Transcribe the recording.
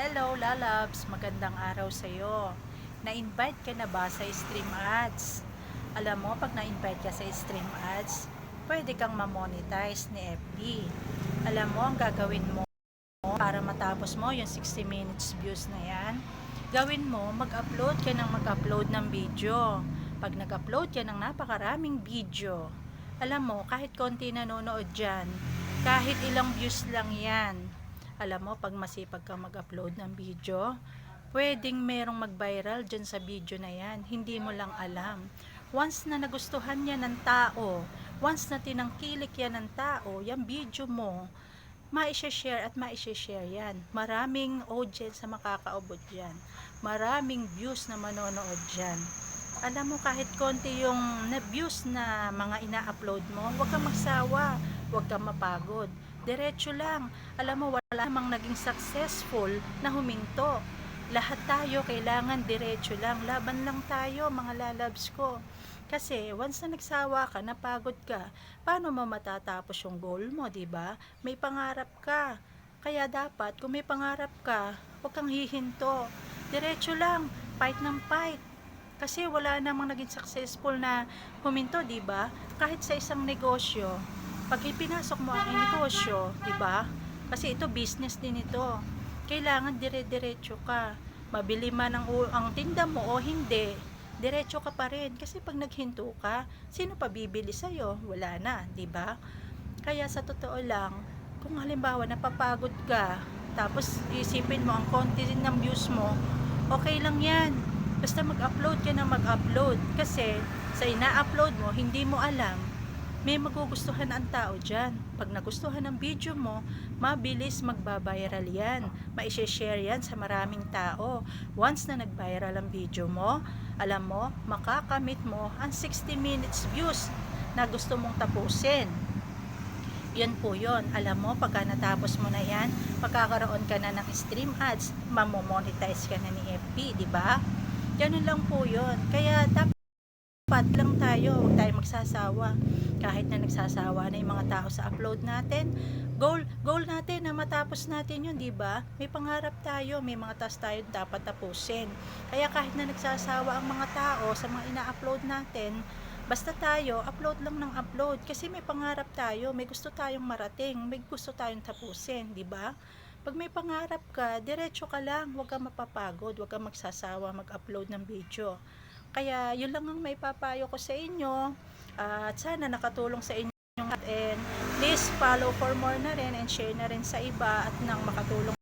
Hello, lalabs! Magandang araw sa iyo. Na-invite ka na ba sa stream ads? Alam mo, pag na-invite ka sa stream ads, pwede kang ma-monetize ni FB. Alam mo, ang gagawin mo para matapos mo yung 60 minutes views na yan, gawin mo, mag-upload ka ng mag-upload ng video. Pag nag-upload ka ng napakaraming video, alam mo, kahit konti nanonood dyan, kahit ilang views lang yan, alam mo, pag masipag ka mag-upload ng video, pwedeng merong mag-viral dyan sa video na yan. Hindi mo lang alam. Once na nagustuhan yan ng tao, once na tinangkilik yan ng tao, yung video mo, maisha-share at maisha-share yan. Maraming audience na makakaubod dyan. Maraming views na manonood dyan. Alam mo, kahit konti yung na views na mga ina-upload mo, huwag kang magsawa, huwag kang mapagod. Diretso lang. Alam mo, wala namang naging successful na huminto. Lahat tayo kailangan diretso lang. Laban lang tayo, mga lalabs ko. Kasi once na nagsawa ka, napagod ka, paano mo matatapos yung goal mo, 'di ba? May pangarap ka. Kaya dapat kung may pangarap ka, huwag kang hihinto. Diretso lang, fight ng fight. Kasi wala namang naging successful na huminto, 'di ba? Kahit sa isang negosyo, pag ipinasok mo ang negosyo, 'di ba? Kasi ito business din ito. Kailangan dire-diretso ka. Mabili man ang, ang tinda mo o hindi, diretso ka pa rin. Kasi pag naghinto ka, sino pa bibili sa'yo? Wala na, di ba? Kaya sa totoo lang, kung halimbawa napapagod ka, tapos isipin mo ang konti din ng views mo, okay lang yan. Basta mag-upload ka na mag-upload. Kasi sa ina-upload mo, hindi mo alam, may magugustuhan ang tao dyan. Pag nagustuhan ang video mo, mabilis magbabiral yan. Maisha-share yan sa maraming tao. Once na nag-viral ang video mo, alam mo, makakamit mo ang 60 minutes views na gusto mong tapusin. Yan po yon. Alam mo, pagka natapos mo na yan, magkakaroon ka na ng stream ads, mamomonetize ka na ni FB, di ba? Ganun lang po yon. Kaya dapat tayo, magsasawa. Kahit na nagsasawa na yung mga tao sa upload natin, goal, goal natin na matapos natin yun, di ba? May pangarap tayo, may mga task tayo dapat tapusin. Kaya kahit na nagsasawa ang mga tao sa mga ina-upload natin, basta tayo, upload lang ng upload. Kasi may pangarap tayo, may gusto tayong marating, may gusto tayong tapusin, di ba? Pag may pangarap ka, diretso ka lang, huwag kang mapapagod, huwag kang magsasawa mag-upload ng video. Kaya yun lang ang may papayo ko sa inyo. At sana nakatulong sa inyo and please follow for more na rin and share na rin sa iba at nang makatulong